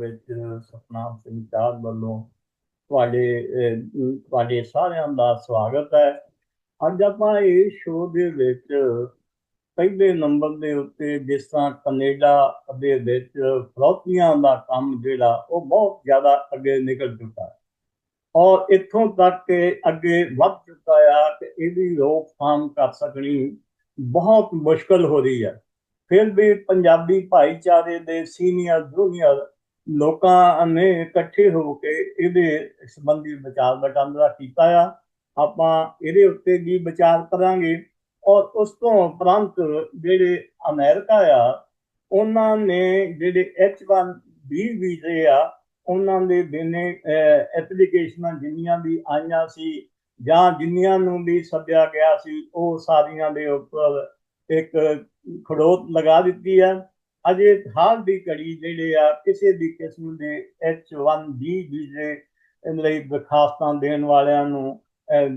ਵਿੱਚ ਸਤਨਾਮ ਸਿੰਘ ਚਾਹਲ ਵੱਲੋਂ ਤੁਹਾਡੇ ਤੁਹਾਡੇ ਸਾਰਿਆਂ ਦਾ ਸਵਾਗਤ ਹੈ। ਅੱਜ ਆਪਾਂ ਇਸ ਸ਼ੋਅ ਦੇ ਵਿੱਚ ਪਹਿਲੇ ਨੰਬਰ ਦੇ ਉੱਤੇ ਜਿਸ ਤਰ੍ਹਾਂ ਕੈਨੇਡਾ ਦੇ ਵਿੱਚ ਫਰੋਤੀਆਂ ਦਾ ਕੰਮ ਜਿਹੜਾ, ਉਹ ਬਹੁਤ ਜ਼ਿਆਦਾ ਅੱਗੇ ਨਿਕਲ ਚੁੱਕਾ ਹੈ। ਔਰ ਇੱਥੋਂ ਤੱਕ ਕਿ ਅੱਗੇ ਵੱਧ ਚੁੱਕਾ ਆ ਕਿ ਇਹਦੀ ਰੋਕਥਾਮ ਕਰ ਸਕਣੀ ਬਹੁਤ ਮੁਸ਼ਕਲ ਹੋ ਰਹੀ ਹੈ। ਫਿਰ ਵੀ ਪੰਜਾਬੀ ਭਾਈਚਾਰੇ ਦੇ ਸੀਨੀਅਰ ਜੂਨੀਅਰ ਲੋਕਾਂ ਨੇ ਇਕੱਠੇ ਹੋ ਕੇ ਇਹਦੇ ਸੰਬੰਧੀ ਵਿਚਾਰ ਵਟਾਂਦਰਾ ਕੀਤਾ ਆ। ਆਪਾਂ ਇਹਦੇ ਉੱਤੇ ਵੀ ਵਿਚਾਰ ਕਰਾਂਗੇ ਔਰ ਉਸ ਤੋਂ ਉਪਰੰਤ ਜਿਹੜੇ ਅਮਰੀਕਾ ਆ, ਉਹਨਾਂ ਨੇ ਜਿਹੜੇ H1B ਵੀਜ਼ੇ ਆ, ਉਹਨਾਂ ਦੇ ਦੇਣੇ ਐਪਲੀਕੇਸ਼ਨਾਂ ਜਿੰਨੀਆਂ ਵੀ ਆਈਆਂ ਸੀ ਜਾਂ ਜਿੰਨੀਆਂ ਨੂੰ ਵੀ ਸੱਦਿਆ ਗਿਆ ਸੀ, ਉਹ ਸਾਰੀਆਂ ਦੇ ਉੱਪਰ ਇੱਕ ਖੜੋਤ ਲਗਾ ਦਿੱਤੀ ਹੈ ਅਜੇ ਹਾਲ ਦੀ ਘੜੀ ਜਿਹੜੇ ਆ, ਕਿਸੇ ਵੀ ਕਿਸਮ ਦੇ H1B ਵੀਜ਼ੇ ਲਈ ਦਰਖਾਸਤਾਂ ਦੇਣ ਵਾਲਿਆਂ ਨੂੰ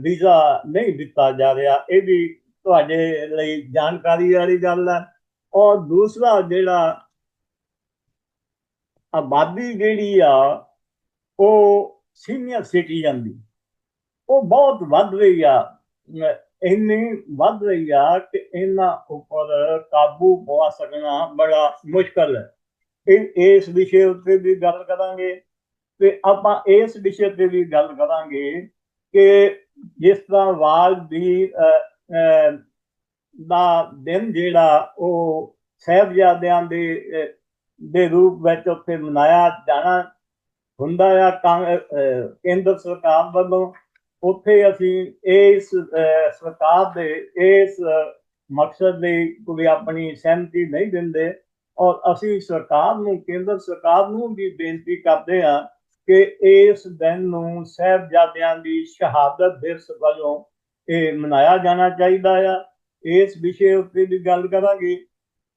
ਵੀਜ਼ਾ ਨਹੀਂ ਦਿੱਤਾ ਜਾ ਰਿਹਾ। ਇਹ ਵੀ ਤੁਹਾਡੇ ਲਈ ਜਾਣਕਾਰੀ ਵਾਲੀ ਗੱਲ ਹੈ ਔਰ ਦੂਸਰਾ ਜਿਹੜਾ ਆਬਾਦੀ ਜਿਹੜੀ ਆ, ਉਹ ਸੀਨੀਅਰ ਸਿਟੀਜ਼ਨ ਦੀ, ਉਹ ਬਹੁਤ ਵੱਧ ਰਹੀ ਆ। ਇੰਨੀ ਵੱਧ ਰਹੀ ਆ ਕਿ ਇਹਨਾਂ ਉੱਪਰ ਕਾਬੂ ਪਾ ਸਕਣਾ ਬੜਾ ਮੁਸ਼ਕਲ ਹੈ। ਇਹ ਇਸ ਵਿਸ਼ੇ ਉੱਤੇ ਵੀ ਗੱਲ ਕਰਾਂਗੇ ਤੇ ਆਪਾਂ ਇਸ ਵਿਸ਼ੇ ਤੇ ਵੀ ਗੱਲ ਕਰਾਂਗੇ ਕਿ ਜਿਸ ਤਰ੍ਹਾਂ ਵਾਲ ਦੀ ਦਾ ਦਿਨ ਜਿਹੜਾ ਉਹ ਸਹਿਬਜ਼ਾਦਿਆਂ ਦੇ ਦੇ ਰੂਪ ਵਿੱਚ ਉੱਥੇ ਮਨਾਇਆ ਜਾਣਾ ਹੁੰਦਾ ਆ। ਕਾਂ- ਕੇਂਦਰ ਸਰਕਾਰ ਵੱਲੋਂ ਉੱਥੇ ਅਸੀਂ ਇਸ ਸਰਕਾਰ ਦੇ ਇਸ ਮਕਸਦ ਲਈ ਕੋਈ ਆਪਣੀ ਸਹਿਮਤੀ ਨਹੀਂ ਦਿੰਦੇ ਔਰ ਅਸੀਂ ਸਰਕਾਰ ਨੂੰ, ਕੇਂਦਰ ਸਰਕਾਰ ਨੂੰ ਵੀ ਬੇਨਤੀ ਕਰਦੇ ਹਾਂ ਕਿ ਇਸ ਦਿਨ ਨੂੰ ਸਹਿਬਜ਼ਾਦਿਆਂ ਦੀ ਸ਼ਹਾਦਤ ਦਿਵਸ ਵਜੋਂ ਇਹ ਮਨਾਇਆ ਜਾਣਾ ਚਾਹੀਦਾ ਆ। ਇਸ ਵਿਸ਼ੇ ਉੱਤੇ ਵੀ ਗੱਲ ਕਰਾਂਗੇ।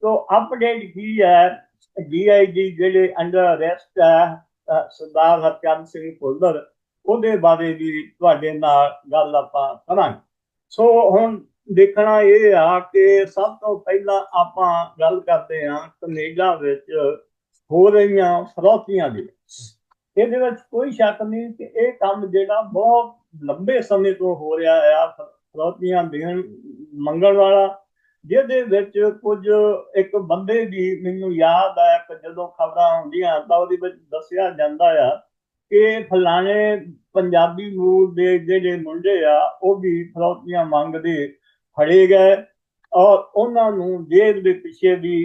ਤੋਂ ਅਪਡੇਟ ਕੀ ਹੈ? ਡੀਆਈਜੀ ਜਿਹੜੇ ਅੰਡਰ ਅਰੈਸਟ ਹੈ ਸਰਦਾਰ ਹਰਚੰਦ ਸਿੰਘ ਭੁੱਲਰ ਉਹਦੇ ਬਾਰੇ ਵੀ ਤੁਹਾਡੇ ਨਾਲ ਗੱਲ ਆਪਾਂ ਕਰਾਂਗੇ। ਸੋ ਹੁਣ ਦੇਖਣਾ ਇਹ ਆ ਕਿ ਸਭ ਤੋਂ ਪਹਿਲਾਂ ਆਪਾਂ ਗੱਲ ਕਰਦੇ ਹਾਂ ਕੈਨੇਡਾ ਵਿੱਚ ਹੋ ਰਹੀਆਂ ਫਰੌਤੀਆਂ ਦੀ। ਇਹਦੇ ਵਿੱਚ ਕੋਈ ਸ਼ੱਕ ਨਹੀਂ ਕਿ ਇਹ ਕੰਮ ਜਿਹੜਾ ਬਹੁਤ ਲੰਬੇ ਸਮੇਂ ਤੋਂ ਹੋ ਰਿਹਾ ਆ, ਫਰੋਤੀਆਂ ਦੇਣ ਮੰਗਣ ਵਾਲਾ, ਜਿਹਦੇ ਵਿੱਚ ਕੁਝ ਇੱਕ ਬੰਦੇ ਦੀ ਮੈਨੂੰ ਯਾਦ ਆਇਆ ਕਿ ਜਦੋਂ ਖਬਰਾਂ ਆਉਂਦੀਆਂ ਤਾਂ ਉਹਦੇ ਵਿੱਚ ਦੱਸਿਆ ਜਾਂਦਾ ਆ ਕਿ ਫਲਾਣੇ ਪੰਜਾਬੀ ਮੂਲ ਦੇ ਜਿਹੜੇ ਮੁੰਡੇ ਆ, ਉਹ ਵੀ ਫਰੌਤੀਆਂ ਮੰਗਦੇ ਫੜੇ ਗਏ ਔਰ ਉਹਨਾਂ ਨੂੰ ਜੇਲ੍ਹ ਦੇ ਪਿੱਛੇ ਵੀ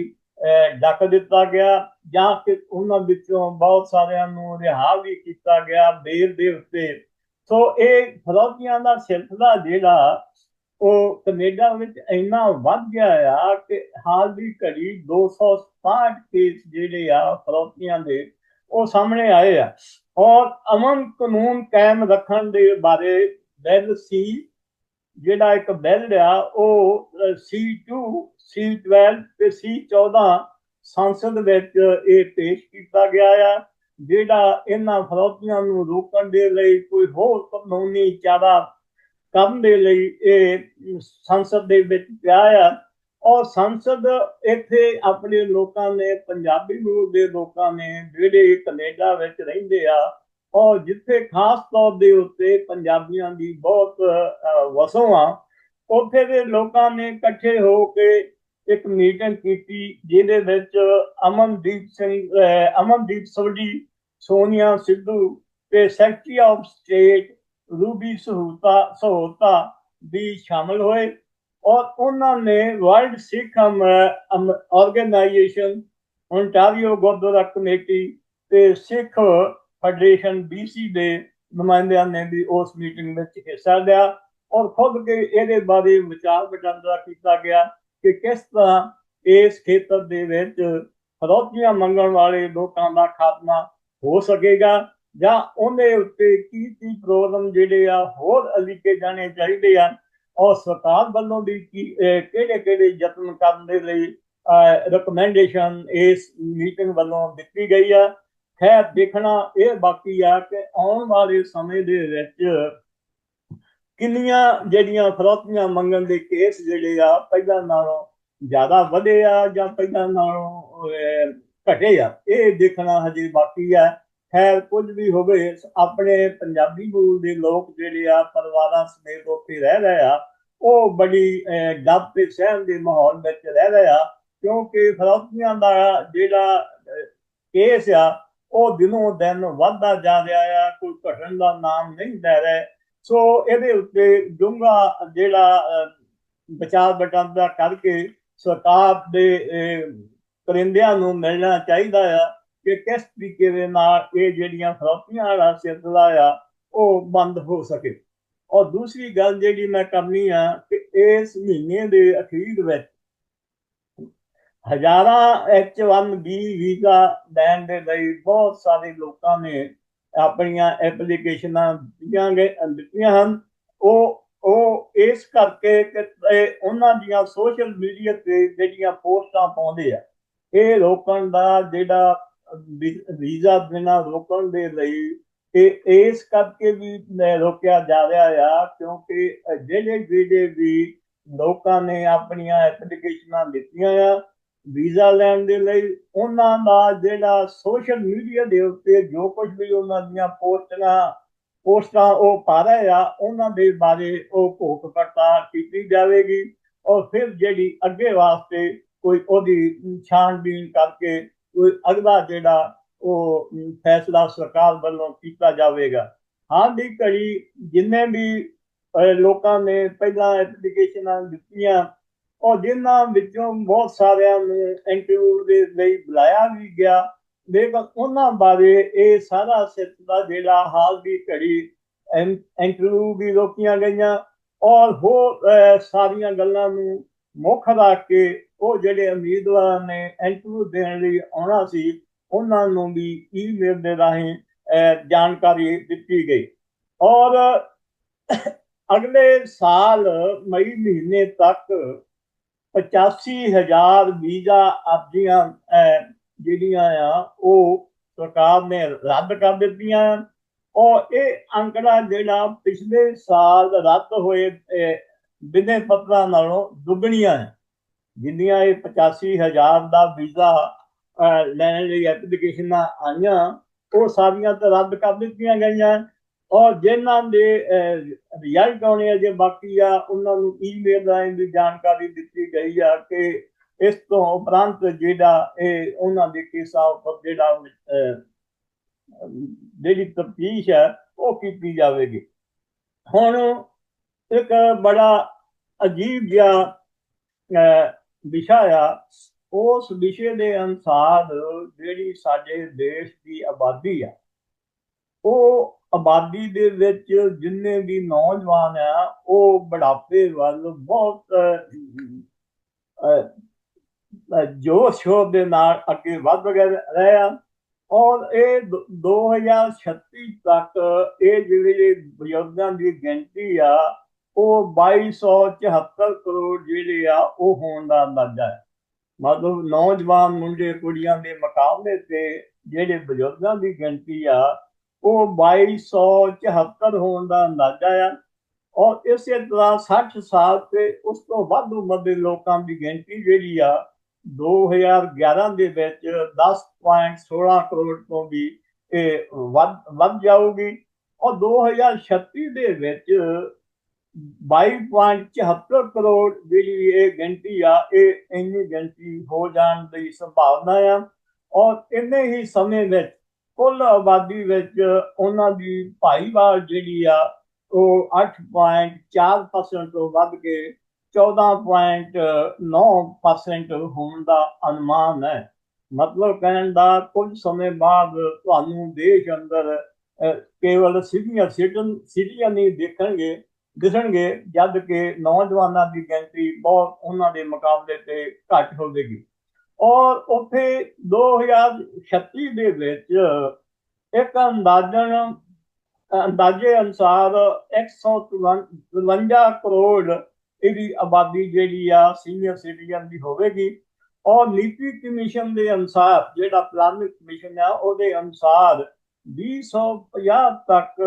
ਡੱਕ ਦਿੱਤਾ ਗਿਆ ਜਾਂ ਕਿ ਉਹਨਾਂ ਵਿੱਚੋਂ ਬਹੁਤ ਸਾਰਿਆਂ ਨੂੰ ਰਿਹਾ ਵੀ ਕੀਤਾ ਗਿਆ ਬੇਲ ਦੇ ਉੱਤੇ। ਸੋ ਇਹ ਫਰੌਤੀਆਂ ਦਾ ਸਿਲਸਿਲਾ ਜਿਹੜਾ, ਉਹ ਕੈਨੇਡਾ ਵਿੱਚ ਇੰਨਾ ਵੱਧ ਗਿਆ ਆ ਕਿ ਹਾਲ ਦੀ ਘੜੀ 267 ਕੇਸ ਜਿਹੜੇ ਆ ਫਰੌਤੀਆਂ ਦੇ, ਉਹ ਸਾਹਮਣੇ ਆਏ ਆ। ਔਰ ਅਮਨ ਕਾਨੂੰਨ ਕਾਇਮ ਰੱਖਣ ਦੇ ਬਾਰੇ ਬਿੱਲ ਸੀ, ਜਿਹੜਾ ਇੱਕ ਬਿੱਲ ਆ, ਉਹ C2 C12 ਤੇ C14 ਸੰਸਦ ਵਿੱਚ ਇਹ ਪੇਸ਼ ਕੀਤਾ ਗਿਆ ਆ, ਜਿਹੜਾ ਇਹਨਾਂ ਫਰੋਤੀਆਂ ਨੂੰ ਰੋਕਣ ਦੇ ਲਈ ਕੋਈ ਹੋਰ ਕਾਨੂੰਨੀ ਚਾਰਾ ਕਰਨ ਦੇ ਲਈ ਇਹ ਸੰਸਦ ਦੇ ਵਿੱਚ ਪਿਆ ਆ। ਔਰ ਸੰਸਦ ਇੱਥੇ ਆਪਣੇ ਲੋਕਾਂ ਨੇ, ਪੰਜਾਬੀ ਮੂਲ ਦੇ ਲੋਕਾਂ ਨੇ ਜਿਹੜੇ ਕੈਨੇਡਾ ਵਿੱਚ ਰਹਿੰਦੇ ਆ, ਔਰ ਜਿੱਥੇ ਖਾਸ ਤੌਰ ਦੇ ਉੱਤੇ ਪੰਜਾਬੀਆਂ ਦੀ ਬਹੁਤ ਵਸੋਂ ਆ, ਉੱਥੇ ਦੇ ਲੋਕਾਂ ਨੇ ਇਕੱਠੇ ਹੋ ਕੇ ਇੱਕ ਮੀਟਿੰਗ ਕੀਤੀ, ਜਿਹਦੇ ਵਿੱਚ ਅਮਨਦੀਪ ਸਿੰਘ ਅਮਨਦੀਪ ਸੋਢੀ, ਸੋਨੀਆ ਸਿੱਧੂ ਤੇ secretary of state Ruby Sahota Sahota ਵੀ ਸ਼ਾਮਲ ਹੋਏ। ਔਰ ਉਹਨਾਂ ਨੇ world Sikh organisation Ontario gurdwara committee ਤੇ ਸਿੱਖ ਫੈਡਰੇਸ਼ਨ BC ਦੇ ਨੁਮਾਇੰਦਿਆਂ ਨੇ ਵੀ ਉਸ ਮੀਟਿੰਗ ਵਿੱਚ ਹਿੱਸਾ ਲਿਆ ਔਰ ਖੁਦ ਕੇ ਇਹਦੇ ਬਾਰੇ ਵਿਚਾਰ ਵਟਾਂਦਰਾ ਕੀਤਾ ਗਿਆ ਕਿ ਕਿਸ ਤਰ੍ਹਾਂ ਇਸ ਖੇਤਰ ਦੇ ਵਿੱਚ ਫਰੋਤੀਆਂ ਮੰਗਣ ਵਾਲੇ ਲੋਕਾਂ ਦਾ ਖਾਤਮਾ ਹੋ ਸਕੇਗਾ ਜਾਂ ਉਹਦੇ ਉੱਤੇ ਕੀ ਕੀ ਪ੍ਰੋਗਰਾਮ ਜਿਹੜੇ ਆ ਹੋਰ ਅਲੀਕੇ ਜਾਣੇ ਚਾਹੀਦੇ ਆ ਔਰ ਸਰਕਾਰ ਵੱਲੋਂ ਵੀ ਕੀ ਕਿਹੜੇ ਕਿਹੜੇ ਯਤਨ ਕਰਨ ਦੇ ਲਈ ਰეკਮੈਂਡੇਸ਼ਨ ਇਸ ਮੀਟਿੰਗ ਵੱਲੋਂ ਦਿੱਤੀ ਗਈ ਆ। ਖੈਰ ਦੇਖਣਾ ਇਹ ਬਾਕੀ ਆ ਕਿ ਆਉਣ ਵਾਲੇ ਸਮੇਂ ਦੇ ਵਿੱਚ ਕਿੰਨੀਆਂ ਜਿਹੜੀਆਂ ਫਰੋਤੀਆਂ ਮੰਗਣ ਦੇ ਕੇਸ ਜਿਹੜੇ ਆ ਪਹਿਲਾਂ ਨਾਲੋਂ ਜ਼ਿਆਦਾ ਵਧੇ ਆ ਜਾਂ ਪਹਿਲਾਂ ਨਾਲੋਂ ਅਹ, ਘਟੇ ਆ ਇਹ ਦੇਖਣਾ ਹਜੇ ਬਾਕੀ ਆ। ਖੈਰ ਕੁਝ ਵੀ ਹੋਵੇ ਆਪਣੇ ਪੰਜਾਬੀ ਮੂਲ ਦੇ ਲੋਕ ਜਿਹੜੇ ਆ ਪਰਿਵਾਰਾਂ ਸਮੇਤ ਉੱਥੇ ਰਹਿ ਰਹੇ ਆ ਉਹ ਬੜੀ ਅਹ, ਤੇ ਸਹਿਮ ਦੇ ਮਾਹੌਲ ਵਿੱਚ ਰਹਿ ਰਹੇ ਆ ਕਿਉਂਕਿ ਫਰੌਤੀਆਂ ਦਾ ਜਿਹੜਾ ਕੇਸ ਆ ਉਹ ਦਿਨੋਂ ਦਿਨ ਵੱਧਦਾ ਜਾ ਰਿਹਾ ਆ ਕੋਈ ਘਟਣ ਦਾ ਨਾਮ ਨਹੀਂ ਲੈ ਰਿਹਾ। ਸੋ ਇਹਦੇ ਉੱਤੇ ਡੂੰਘਾ ਜਿਹੜਾ ਬਚਾਅ ਵਿਚਾਰ ਵਟਾਂਦਰਾ ਕਰਕੇ ਸਰਕਾਰ ਦੇ ਕਰਿੰਦਿਆਂ ਨੂੰ ਮਿਲਣਾ ਚਾਹੀਦਾ ਆ। ਕਿ ਕਿਸ ਤਰੀਕੇ ਦੇ ਨਾਲ ਇਹ ਜਿਹੜੀਆਂ ਫਰੋਤੀਆਂ ਵਾਲਾ ਸਿਲਸਿਲਾ ਆ, ਉਹ ਬੰਦ ਹੋ ਸਕੇ। ਔਰ ਦੂਸਰੀ ਗੱਲ ਜਿਹੜੀ ਮੈਂ ਕਰਨੀ ਆ ਕਿ ਇਸ ਮਹੀਨੇ ਦੇ ਅਖੀਰ ਵਿੱਚ ਹਜ਼ਾਰਾਂ H1B ਵੀਜ਼ਾ ਲੈਣ ਦੇ ਲਈ ਬਹੁਤ ਸਾਰੇ ਲੋਕਾਂ ਨੇ ਆਪਣੀਆਂ ਐਪਲੀਕੇਸ਼ਨਾਂ ਦਿੱਤੀਆਂ ਗਏ, ਦਿੱਤੀਆਂ ਹਨ। ਉਹ ਉਹ ਇਸ ਕਰਕੇ ਕਿ ਉਹਨਾਂ ਦੀਆਂ ਸੋਸ਼ਲ ਮੀਡੀਆ ਤੇ ਜਿਹੜੀਆਂ ਪੋਸਟਾਂ ਪਾਉਂਦੇ ਆ, ਇਹ ਰੋਕਣ ਦਾ ਜਿਹੜਾ ਵੀਜ਼ਾ ਬਿਨਾ ਰੋਕਣ ਦੇ ਲਈ ਇਹ, ਇਸ ਕਰਕੇ ਵੀ ਰੋਕਿਆ ਜਾ ਰਿਹਾ ਆ, ਕਿਉਂਕਿ ਜਿਹੜੇ ਜਿਹੜੇ ਵੀ ਲੋਕਾਂ ਨੇ ਆਪਣੀਆਂ ਐਪਲੀਕੇਸ਼ਨਾਂ ਦਿੱਤੀਆਂ ਆ, ਵੀਜ਼ਾ ਲੈਣ ਦੇ ਲਈ ਉਹਨਾਂ ਦਾ ਜਿਹੜਾ ਸੋਸ਼ਲ ਮੀਡੀਆ ਦੇ ਉੱਤੇ ਜੋ ਕੁਝ ਵੀ ਉਹਨਾਂ ਦੀਆਂ ਪੋਸਟਾਂ ਪੋਸਟਾਂ ਉਹ ਪਾ ਰਹੇ ਆ, ਉਹਨਾਂ ਦੇ ਬਾਰੇ ਉਹ ਭੋਖ ਪੜਤਾਲ ਕੀਤੀ ਜਾਵੇਗੀ ਔਰ ਫਿਰ ਜਿਹੜੀ ਅੱਗੇ ਵਾਸਤੇ ਕੋਈ ਉਹਦੀ ਛਾਣਬੀਣ ਕਰਕੇ ਕੋਈ ਅਗਲਾ ਜਿਹੜਾ ਉਹ ਫੈਸਲਾ ਸਰਕਾਰ ਵੱਲੋਂ ਕੀਤਾ ਜਾਵੇਗਾ। ਹਾਂ ਦੀ ਘੜੀ ਜਿੰਨੇ ਵੀ ਲੋਕਾਂ ਨੇ ਪਹਿਲਾਂ ਐਪਲੀਕੇਸ਼ਨਾਂ ਦਿੱਤੀਆਂ ਔਰ ਜਿਨ੍ਹਾਂ ਵਿੱਚੋਂ ਬਹੁਤ ਸਾਰਿਆਂ ਨੂੰ ਇੰਟਰਵਿਊ ਦੇ ਲਈ ਬੁਲਾਇਆ ਵੀ ਗਿਆ, ਲੇਕਿਨ ਉਹਨਾਂ ਬਾਰੇ ਇਹ ਸਾਰਾ ਸਿਲਸਿਲਾ ਜਿਹੜਾ ਹਾਲ ਦੀ ਘੜੀ ਇੰਟਰਵਿਊ ਵੀ ਰੋਕੀਆਂ ਗਈਆਂ। ਔਰ ਹੋਰ ਸਾਰੀਆਂ ਗੱਲਾਂ ਨੂੰ ਮੁੱਖ ਰੱਖ ਕੇ ਉਹ ਜਿਹੜੇ ਉਮੀਦਵਾਰਾਂ ਨੇ ਇੰਟਰਵਿਊ ਦੇਣ ਲਈ ਆਉਣਾ ਸੀ ਉਹਨਾਂ ਨੂੰ ਵੀ ਈਮੇਲ ਦੇ ਰਾਹੀਂ ਜਾਣਕਾਰੀ ਦਿੱਤੀ ਗਈ। ਔਰ ਅਗਲੇ ਸਾਲ ਮਈ ਮਹੀਨੇ ਤੱਕ 85000 ਵੀਜ਼ਾ ਅਰਜ਼ੀਆਂ ਜਿਹੜੀਆਂ ਆ ਉਹ ਸਰਕਾਰ ਨੇ ਰੱਦ ਕਰ ਦਿੱਤੀਆਂ। ਔਰ ਇਹ ਅੰਕੜਾ ਜਿਹੜਾ ਪਿਛਲੇ ਸਾਲ ਰੱਦ ਹੋਏ ਅਹ, ਬਿਨੇ ਪੱਤਰਾਂ ਨਾਲੋਂ ਦੁੱਗਣੀਆਂ ਹੈ। ਜਿੰਨੀਆਂ ਇਹ 85000 ਦਾ ਵੀਜ਼ਾ ਲੈਣ ਲਈ ਐਪਲੀਕੇਸ਼ਨਾਂ ਆਈਆਂ ਉਹ ਸਾਰੀਆਂ ਤਾਂ ਰੱਦ ਕਰ ਦਿੱਤੀਆਂ ਗਈਆਂ। ਔਰ ਜਿਨ੍ਹਾਂ ਦੇ ਰਿਜ਼ਲਟ ਆਉਣੇ ਆ ਬਾਕੀ ਆ ਉਹਨਾਂ ਨੂੰ ਈਮੇਲ ਰਾਹੀਂ ਵੀ ਜਾਣਕਾਰੀ ਦਿੱਤੀ ਗਈ ਆ ਕਿ ਇਸ ਤੋਂ ਉਪਰੰਤ ਜਿਹੜਾ ਇਹ ਉਹਨਾਂ ਦੇ ਕੇਸਾਂ ਉੱਪਰ ਜਿਹੜਾ ਜਿਹੜੀ ਤਫਤੀਸ਼ ਹੈ ਉਹ ਕੀਤੀ ਜਾਵੇਗੀ। ਹੁਣ ਇੱਕ ਬੜਾ ਅਜੀਬ ਜਿਹਾ ਅਹ, ਵਿਸ਼ਾ ਆ ਉਸ ਵਿਸ਼ੇ ਦੇ ਅਨੁਸਾਰ ਜਿਹੜੀ ਸਾਡੇ ਦੇਸ਼ ਦੀ ਆਬਾਦੀ ਆ ਉਹ ਆਬਾਦੀ ਦੇ ਵਿੱਚ ਜਿੰਨੇ ਵੀ ਨੌਜਵਾਨ ਆ ਉਹ ਬੁਢਾਪੇ ਵੱਲ ਬਹੁਤ ਅਹ, ਅਹ, ਜੋਸ਼ ਦੇ ਨਾਲ ਅੱਗੇ ਵੱਧ ਗਏ ਰਹੇ ਆ। ਔਰ ਇਹ ਦ- 2036 ਤੱਕ ਇਹ ਜਿਹੜੀ ਬਜ਼ੁਰਗਾਂ ਦੀ ਗਿਣਤੀ ਆ ਉਹ 2274 ਕਰੋੜ ਜਿਹੜੇ ਆ, ਉਹ ਹੋਣ ਦਾ ਅੰਦਾਜ਼ਾ ਹੈ। ਮਤਲਬ ਨੌਜਵਾਨ ਮੁੰਡੇ ਕੁੜੀਆਂ ਦੇ ਮੁਕਾਬਲੇ ਤੇ ਜਿਹੜੇ ਬਜ਼ੁਰਗਾਂ ਦੀ ਗਿਣਤੀ ਆ, ਉਹ 2274 ਹੋਣ ਦਾ ਅੰਦਾਜ਼ਾ ਆ। ਔਰ ਇਸੇ ਤਰ੍ਹਾਂ 60 ਸਾਲ ਤੇ ਉਸ ਤੋਂ ਵੱਧ ਉਮਰ ਦੇ ਲੋਕਾਂ ਦੀ ਗਿਣਤੀ ਜਿਹੜੀ ਆ 2011 ਦੇ ਵਿੱਚ 10.16 ਕਰੋੜ ਤੋਂ ਵੀ ਇਹ ਵੱਧ ਵੱਧ ਜਾਊਗੀ। ਔਰ 2036 ਦੇ ਵਿੱਚ 22.74 ਕਰੋੜ ਜਿਹੜੀ ਇਹ ਗਿਣਤੀ ਆ, ਇਹ ਇੰਨੀ ਗਿਣਤੀ ਹੋ ਜਾਣ ਦੀ ਸੰਭਾਵਨਾ ਆ। ਔਰ ਇੰਨੇ ਹੀ ਸਮੇਂ ਵਿੱਚ, ਕੁੱਲ ਆਬਾਦੀ ਵਿੱਚ ਉਹਨਾਂ ਦੀ ਭਾਈਵਾਲ ਜਿਹੜੀ ਆ, ਉਹ 8.4% ਤੋਂ ਵੱਧ ਕੇ 14.9% ਹੋਣ ਦਾ ਅਨੁਮਾਨ ਹੈ। ਮਤਲਬ ਕਹਿਣ ਦਾ ਕੁਝ ਸਮੇਂ ਬਾਅਦ ਤੁਹਾਨੂੰ ਦੇਸ਼ ਅੰਦਰ ਕੇਵਲ ਸਿਟੀਆਂ ਸਿਟਨ ਸਿਟੀਜ਼ਨ ਨਹੀਂ ਦੇਖਣਗੇ। ਦਿਸਣਗੇ, ਜਦ ਕਿ ਨੌਜਵਾਨਾਂ ਦੀ ਗਿਣਤੀ ਬਹੁਤ ਉਹਨਾਂ ਦੇ ਮੁਕਾਬਲੇ ਤੇ ਘੱਟ ਹੋਵੇਗੀ। ਔਰ ਉੱਥੇ 2036 ਦੇ ਵਿੱਚ ਇੱਕ ਅੰਦਾਜ਼ਨ, ਅੰਦਾਜ਼ੇ ਅਨੁਸਾਰ 153 ਕਰੋੜ ਇਹਦੀ ਆਬਾਦੀ ਜਿਹੜੀ ਆ ਸੀਨੀਅਰ ਸਿਟੀਜ਼ਨ ਦੀ ਹੋਵੇਗੀ। ਔਰ ਨੀਤੀ ਕਮਿਸ਼ਨ ਦੇ ਅਨੁਸਾਰ, ਜਿਹੜਾ ਪਲਾਨਿੰਗ ਕਮਿਸ਼ਨ ਆ, ਉਹਦੇ ਅਨੁਸਾਰ 2050 ਤੱਕ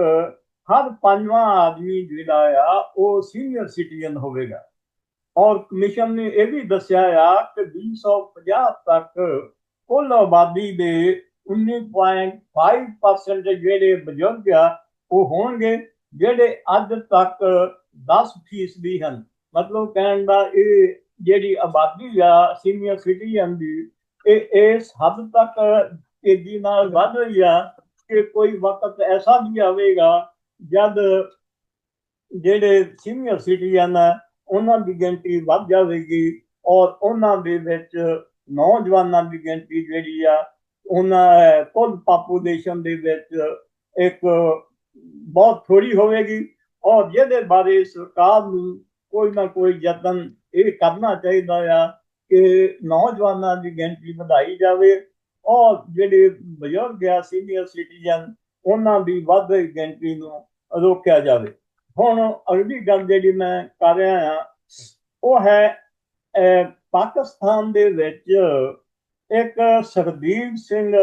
ਹਰ ਪੰਜਵਾਂ ਆਦਮੀ ਜਿਹੜਾ ਆ, ਉਹ ਸੀਨੀਅਰ ਸਿਟੀਜ਼ਨ ਹੋਵੇਗਾ। ਔਰ ਕਮਿਸ਼ਨ ਨੇ ਇਹ ਵੀ ਦੱਸਿਆ ਆ ਕਿ 2050 ਤੱਕ ਕੁੱਲ ਆਬਾਦੀ ਦੇ 19.5% ਜਿਹੜੇ ਬਜ਼ੁਰਗ ਆ, ਉਹ ਹੋਣਗੇ, ਜਿਹੜੇ ਅੱਜ ਤੱਕ 10 ਫੀਸਦੀ ਹਨ। ਮਤਲਬ ਕਹਿਣ ਦਾ ਇਹ ਜਿਹੜੀ ਆਬਾਦੀ ਆ ਸੀਨੀਅਰ ਸਿਟੀਜ਼ਨ ਦੀ, ਇਹ ਇਸ ਹੱਦ ਤੱਕ ਤੇਜ਼ੀ ਨਾਲ ਵੱਧ ਰਹੀ ਆ ਕਿ ਕੋਈ ਵਕਤ ਐਸਾ ਵੀ ਆਵੇਗਾ ਜਦ ਜਿਹੜੇ ਸੀਨੀਅਰ ਸਿਟੀਜ਼ਨ ਆ, ਉਹਨਾਂ ਦੀ ਗਿਣਤੀ ਵੱਧ ਜਾਵੇਗੀ ਔਰ ਉਹਨਾਂ ਦੇ ਵਿੱਚ ਨੌਜਵਾਨਾਂ ਦੀ ਗਿਣਤੀ ਜਿਹੜੀ ਆ, ਉਹਨਾਂ, ਕੁੱਲ ਪਾਪੂਲੇਸ਼ਨ ਦੇ ਵਿੱਚ ਇੱਕ ਬਹੁਤ ਥੋੜੀ ਹੋਵੇਗੀ ਔਰ ਜਿਹਦੇ ਬਾਰੇ ਸਰਕਾਰ ਨੂੰ ਕੋਈ ਨਾ ਕੋਈ ਯਤਨ ਇਹ ਕਰਨਾ ਚਾਹੀਦਾ ਆ ਕਿ ਨੌਜਵਾਨਾਂ ਦੀ ਗਿਣਤੀ ਵਧਾਈ ਜਾਵੇ ਔਰ ਜਿਹੜੇ ਬਜ਼ੁਰਗ ਆ ਸੀਨੀਅਰ ਸਿਟੀਜ਼ਨ ਉਹਨਾਂ ਦੀ ਵੱਧ ਗਿਣਤੀ ਨੂੰ ਰੋਕਿਆ ਜਾਵੇ। ਹੁਣ ਅਗਲੀ ਗੱਲ ਜਿਹੜੀ ਮੈਂ ਕਰ ਰਿਹਾ ਆ ਉਹ ਹੈ ਪਾਕਿਸਤਾਨ ਦੇ ਵਿੱਚ ਇੱਕ ਸਰਦੀਪ ਸਿੰਘ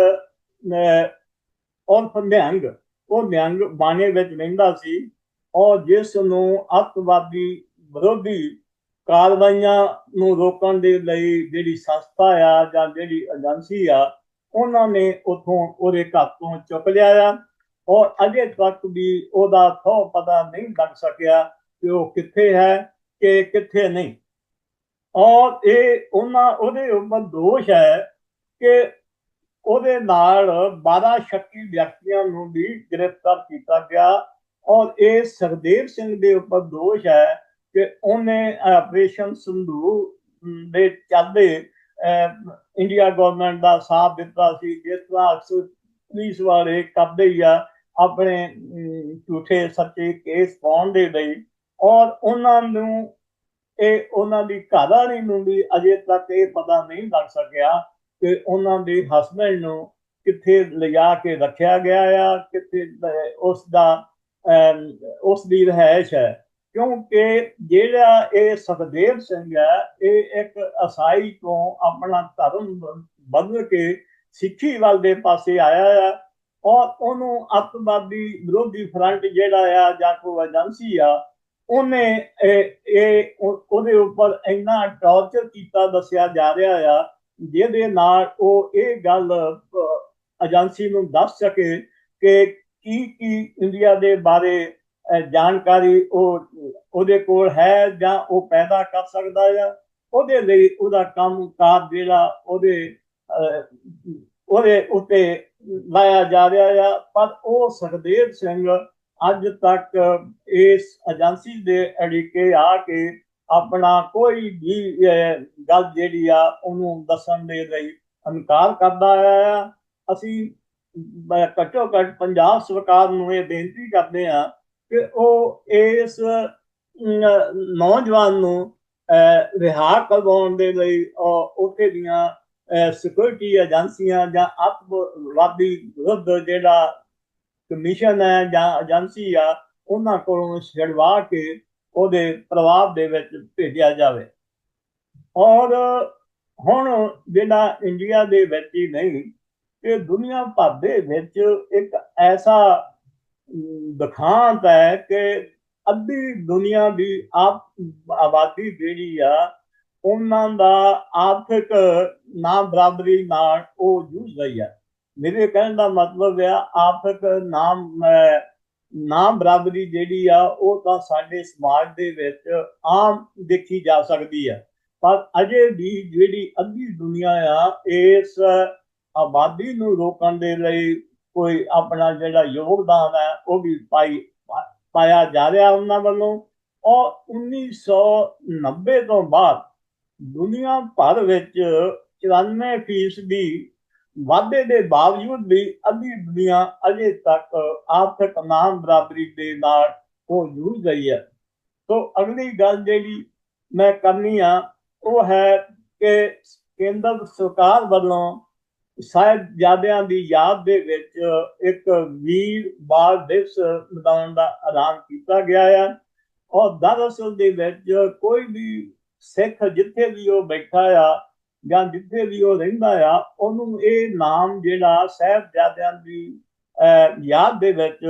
ਉਰਫ ਨਿਹੰਗ, ਉਹ ਨਿਹੰਗ ਬਾਣੇ ਵਿੱਚ ਰਹਿੰਦਾ ਸੀ ਔਰ ਜਿਸ ਨੂੰ ਅੱਤਵਾਦੀ ਵਿਰੋਧੀ ਕਾਰਵਾਈਆਂ ਨੂੰ ਰੋਕਣ ਦੇ ਲਈ ਜਿਹੜੀ ਸੰਸਥਾ ਆ ਜਾਂ ਜਿਹੜੀ ਏਜੰਸੀ ਆ, ਉਹਨਾਂ ਨੇ ਉਥੋਂ ਉਹਦੇ ਘਰ ਤੋਂ ਚੁੱਕ ਲਿਆ ਆ। ਔਰ ਅਜੇ ਤੱਕ ਵੀ ਉਹਦਾ ਥੋ ਪਤਾ ਨਹੀਂ ਲੱਗ ਸਕਿਆ ਕਿ ਉਹ ਕਿੱਥੇ ਹੈ ਕਿ ਕਿੱਥੇ ਨਹੀਂ। ਔਰ ਇਹ ਉਹਨਾਂ, ਉਹਦੇ ਉੱਪਰ ਦੋਸ਼ ਹੈ ਕਿ ਉਹਦੇ ਨਾਲ 12 ਸ਼ੱਕੀ ਵਿਅਕਤੀਆਂ ਨੂੰ ਵੀ ਗ੍ਰਿਫਤਾਰ ਕੀਤਾ ਗਿਆ ਔਰ ਇਹ ਸਰਦੇਵ ਸਿੰਘ ਦੇ ਉੱਪਰ ਦੋਸ਼ ਹੈ ਕਿ ਉਹਨੇ ਆਪਰੇਸ਼ਨ ਸੰਧੂ ਦੇ ਚੱਲਦੇ ਇੰਡੀਆ ਗਵਰਨਮੈਂਟ ਦਾ ਸਾਥ ਦਿੱਤਾ ਸੀ, ਜਿਸ ਤਰ੍ਹਾਂ ਅਕਸਰ ਪੁਲਿਸ ਵਾਲੇ ਕਰਦੇ ਹੀ ਆ। ਆਪਣੇ ਝੂਠੇ ਸੱਚੇ ਕੇਸ ਪਾਉਣ ਦੇ ਲਈ ਔਰ ਉਹਨਾਂ ਨੂੰ ਇਹ ਉਹਨਾਂ ਦੀ ਘਾਦਾਰੀ ਨੂੰ ਵੀ ਅਜੇ ਤੱਕ ਇਹ ਪਤਾ ਨਹੀਂ ਲੱਗ ਸਕਿਆ ਕਿ ਉਹਨਾਂ ਦੇ ਹਸਬੰਡ ਨੂੰ ਕਿੱਥੇ ਲਿਜਾ ਕੇ ਰੱਖਿਆ ਗਿਆ ਆ, ਕਿੱਥੇ ਉਸ ਦਾ ਉਸ ਦੀ ਰਹਿائش ਹੈ। ਕਿਉਂਕਿ ਜਿਹੜਾ ਇਹ ਸਖਦੇਵ ਸਿੰਘ ਹੈ, ਇਹ ਇੱਕ ਅਸਾਈ ਤੋਂ ਆਪਣਾ ਧਰਮ ਬਦਲ ਕੇ ਸਿੱਖੀ ਵੱਲ ਦੇ ਪਾਸੇ ਆਇਆ ਆ ਔਰ ਉਹਨੂੰ ਅੱਤਵਾਦੀ ਵਿਰੋਧੀ ਫਰੰਟ ਜਿਹੜਾ ਆ ਜਾਂ ਕੋਈ ਏਜੰਸੀ ਆ, ਉਹਨੇ ਇਹ ਉਹਦੇ ਉੱਪਰ ਇੰਨਾ ਟੌਰਚਰ ਕੀਤਾ, ਦੱਸਿਆ ਜਾ ਰਿਹਾ ਆ, ਜਿਹਦੇ ਨਾਲ ਉਹ ਇਹ ਗੱਲ ਏਜੰਸੀ ਨੂੰ ਦੱਸ ਸਕੇ ਕਿ ਕੀ ਕੀ ਇੰਡੀਆ ਦੇ ਬਾਰੇ ਜਾਣਕਾਰੀ ਉਹ, ਉਹਦੇ ਕੋਲ ਹੈ ਜਾਂ ਉਹ ਪੈਦਾ ਕਰ ਸਕਦਾ ਆ। ਉਹਦੇ ਲਈ ਉਹਦਾ ਕੰਮ ਕਾਰ ਜਿਹੜਾ ਉਹਦੇ ਉਹਦੇ ਉੱਤੇ ਲਾਇਆ ਜਾ ਰਿਹਾ ਆ, ਪਰ ਉਹ ਸੁਖਦੇਵ ਸਿੰਘ ਅੱਜ ਤੱਕ ਇਸ ਏਜੰਸੀ ਦੇ ਅੜਿਕੇ ਆ ਕੇ ਆਪਣਾ ਕੋਈ ਵੀ ਗੱਲ ਜਿਹੜੀ ਆ, ਉਹਨੂੰ ਦੱਸਣ ਦੇ ਲਈ ਇਨਕਾਰ ਕਰਦਾ ਆ। ਅਸੀਂ ਘੱਟੋ ਘੱਟ ਪੰਜਾਬ ਸਰਕਾਰ ਨੂੰ ਇਹ ਬੇਨਤੀ ਕਰਦੇ ਆ ਕਿ ਉਹ ਇਸ ਨੌਜਵਾਨ ਨੂੰ ਰਿਹਾ ਕਰਵਾਉਣ ਦੇ ਲਈ ਉੱਥੇ ਦੀਆਂ ਸਿਕਿਉਰਿਟੀ ਏਜੰਸੀਆਂ ਜਾਂ ਅੱਤਵਾਦੀ ਵਿਰੁੱਧ ਜਿਹੜਾ ਕਮਿਸ਼ਨ ਹੈ ਜਾਂ ਏਜੰਸੀ ਆ, ਉਹਨਾਂ ਕੋਲੋਂ ਛਡਵਾ ਕੇ ਉਹਦੇ ਪ੍ਰਭਾਵ ਦੇ ਵਿੱਚ ਭੇਜਿਆ ਜਾਵੇ। ਔਰ ਹੁਣ ਜਿਹੜਾ ਇੰਡੀਆ ਦੇ ਵਿੱਚ ਹੀ ਨਹੀਂ, ਇਹ ਦੁਨੀਆ ਭਰ ਦੇ ਵਿੱਚ ਇੱਕ ਐਸਾ ਦਿਖਾਂਤ ਹੈ ਕਿ ਅੱਧੀ ਦੁਨੀਆ ਦੀ ਆਪ ਆਬਾਦੀ ਜਿਹੜੀ ਆ ਉਹਨਾਂ ਦਾ ਆਰਥਿਕ ਨਾ ਬਰਾਬਰੀ ਨਾਲ ਉਹ ਜੂਝ ਰਹੀ ਹੈ। ਮੇਰੇ ਕਹਿਣ ਦਾ ਮਤਲਬ ਹੈ, ਆਰਥਿਕ ਨਾਮ ਨਾ ਬਰਾਬਰੀ ਜਿਹੜੀ ਆ, ਉਹ ਤਾਂ ਸਾਡੇ ਸਮਾਜ ਦੇ ਵਿੱਚ ਆਮ ਦੇਖੀ ਜਾ ਸਕਦੀ ਹੈ। ਪਰ ਅਜੇ ਵੀ ਜਿਹੜੀ ਅੱਧੀ ਦੁਨੀਆ ਆ, ਇਸ ਆਬਾਦੀ ਨੂੰ ਰੋਕਣ ਦੇ ਲਈ ਕੋਈ ਆਪਣਾ ਜਿਹੜਾ ਯੋਗਦਾਨ ਹੈ, ਉਹ ਵੀ ਪਾਈ, ਪਾਇਆ ਜਾ ਰਿਹਾ ਉਹਨਾਂ ਵੱਲੋਂ। ਔਰ 1990 ਤੋਂ ਬਾਅਦ ਦੁਨੀਆ ਭਰ ਵਿੱਚ 94% ਦੀ ਵਾਧੇ ਦੇ ਬਾਵਜੂਦ ਵੀ ਅੱਧੀ ਦੁਨੀਆ ਅਜੇ ਤੱਕ ਆਰਥਿਕ ਨਾਮ ਬਰਾਬਰੀ ਦੇ ਨਾਲ ਉਹ ਜੂਝ ਰਹੀ ਹੈ। ਤੋਂ ਅਗਲੀ ਗੱਲ ਜਿਹੜੀ ਮੈਂ ਕਰਨੀ ਆ, ਉਹ ਹੈ ਕਿ ਕੇਂਦਰ ਸਰਕਾਰ ਵੱਲੋਂ ਸਾਹਿਬਜ਼ਾਦਿਆਂ ਦੀ ਯਾਦ ਦੇ ਵਿੱਚ ਇੱਕ ਵੀਰ ਬਾਲ ਦਿਵਸ ਮਨਾਉਣ ਦਾ ਐਲਾਨ ਕੀਤਾ ਗਿਆ ਹੈ ਔਰ ਦਰਅਸਲ ਦੇ ਵਿੱਚ ਕੋਈ ਵੀ ਸਿੱਖ ਜਿੱਥੇ ਵੀ ਉਹ ਬੈਠਾ ਆ ਜਾਂ ਜਿੱਥੇ ਵੀ ਉਹ ਰਹਿੰਦਾ ਆ ਉਹਨੂੰ ਇਹ ਨਾਮ ਜਿਹੜਾ ਸਾਹਿਬਜ਼ਾਦਿਆਂ ਦੀ ਯਾਦ ਦੇ ਵਿੱਚ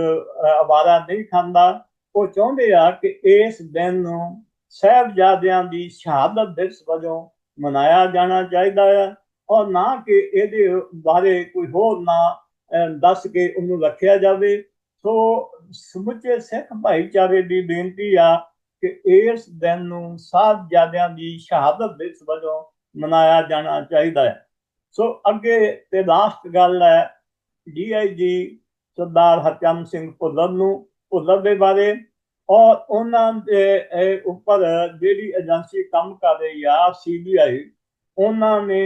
ਆਵਾਰਾ ਨਹੀਂ ਖਾਂਦਾ। ਉਹ ਚਾਹੁੰਦੇ ਆ ਕਿ ਇਸ ਦਿਨ ਨੂੰ ਸਾਹਿਬਜ਼ਾਦਿਆਂ ਦੀ ਸ਼ਹਾਦਤ ਦਿਵਸ ਵਜੋਂ ਮਨਾਇਆ ਜਾਣਾ ਚਾਹੀਦਾ ਆ। ਔਰ ਨਾ ਕਿ ਇਹਦੇ ਬਾਰੇ ਕੋਈ ਹੋਰ ਨਾ ਅਹ, ਦੱਸ ਕੇ ਉਹਨੂੰ ਰੱਖਿਆ ਜਾਵੇ। ਸੋ ਸਮੁੱਚੇ ਸਿੱਖ ਭਾਈਚਾਰੇ ਦੀ ਬੇਨਤੀ ਆ ਕਿ ਇਸ ਦਿਨ ਨੂੰ ਸਾਹਿਬਜ਼ਾਦਿਆਂ ਦੀ ਸ਼ਹਾਦਤ ਦਿਵਸ ਵਜੋਂ ਮਨਾਇਆ ਜਾਣਾ ਚਾਹੀਦਾ ਹੈ। ਸੋ ਅੱਗੇ ਤੇ ਲਾਸਟ ਗੱਲ ਹੈ ਡੀਆਈਜੀ ਸਰਦਾਰ ਹਰਚੰਦ ਸਿੰਘ ਭੁੱਲਰ ਨੂੰ, ਭੁੱਲਰ ਦੇ ਬਾਰੇ। ਔਰ ਉਹਨਾਂ ਦੇ ਉੱਪਰ ਜਿਹੜੀ ਏਜੰਸੀ ਕੰਮ ਕਰ ਰਹੀ ਆ ਸੀਬੀਆਈ ਉਹਨਾਂ ਨੇ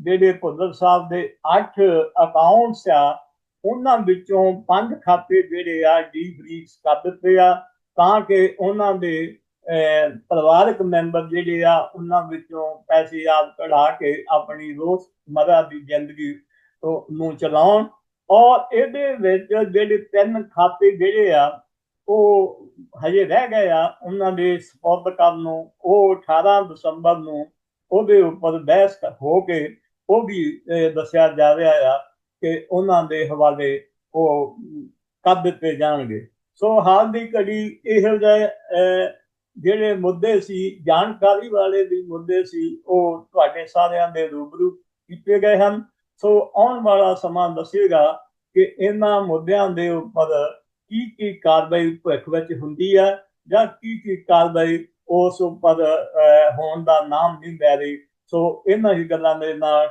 ਜਿਹੜੇ ਭੁੱਲਰ ਸਾਹਿਬ ਦੇ 8 ਅਕਾਊਂਟਸ ਆ, ਉਹਨਾਂ ਵਿੱਚੋਂ ਪੰਜ ਖਾਤੇ ਜਿਹੜੇ ਆ ਡੀਫਰੀਜ਼ ਕਰ ਦਿੱਤੇ ਆ, ਤਾਂ ਕਿ ਉਹਨਾਂ ਦੇ ਪਰਿਵਾਰਕ ਮੈਂਬਰ ਜਿਹੜੇ ਆ ਉਹਨਾਂ ਵਿੱਚੋਂ ਪੈਸੇ ਆਪ ਕਢਾ ਕੇ ਆਪਣੀ ਰੋਜ਼ਮਰਰਾ ਦੀ ਜ਼ਿੰਦਗੀ ਨੂੰ ਚਲਾਉਣ। ਔਰ ਇਹਦੇ ਵਿੱਚ ਜਿਹੜੇ ਤਿੰਨ ਖਾਤੇ ਜਿਹੜੇ ਆ ਉਹ ਹਜੇ ਰਹਿ ਗਏ ਆ। ਉਹਨਾਂ ਦੇ ਸਪੋਰਟ ਕਰਨ ਨੂੰ ਉਹ 18 ਦਸੰਬਰ ਨੂੰ ਉਹਦੇ ਉੱਪਰ ਬਹਿਸ ਹੋ ਕੇ ਉਹ ਵੀ ਦੱਸਿਆ ਜਾ ਰਿਹਾ ਆ ਕਿ ਉਹਨਾਂ ਦੇ ਹਵਾਲੇ ਉਹ ਕਰ ਦਿੱਤੇ ਜਾਣਗੇ। ਸੋ ਹਾਲ ਦੀ ਘੜੀ ਇਹੋ ਜਿਹੇ ਅਹ, ਜਿਹੜੇ ਮੁੱਦੇ ਸੀ ਜਾਣਕਾਰੀ ਵਾਲੇ ਵੀ ਮੁੱਦੇ ਸੀ ਉਹ ਤੁਹਾਡੇ ਸਾਰਿਆਂ ਦੇ ਰੂਬਰੂ ਕੀਤੇ ਗਏ ਹਨ। ਸੋ ਆਉਣ ਵਾਲਾ ਸਮਾਂ ਦੱਸੇਗਾ ਕਿ ਇਹਨਾਂ ਮੁੱਦਿਆਂ ਦੇ ਉੱਪਰ ਕੀ ਕੀ ਕਾਰਵਾਈ ਭਵਿੱਖ ਵਿੱਚ ਹੁੰਦੀ ਹੈ ਜਾਂ ਕੀ ਕੀ ਕਾਰਵਾਈ ਉਸ ਉੱਪਰ ਅਹ, ਹੋਣ ਦਾ ਨਾਮ ਨਹੀਂ ਲੈ ਰਹੀ। ਸੋ ਇਹਨਾਂ ਹੀ ਗੱਲਾਂ ਦੇ ਨਾਲ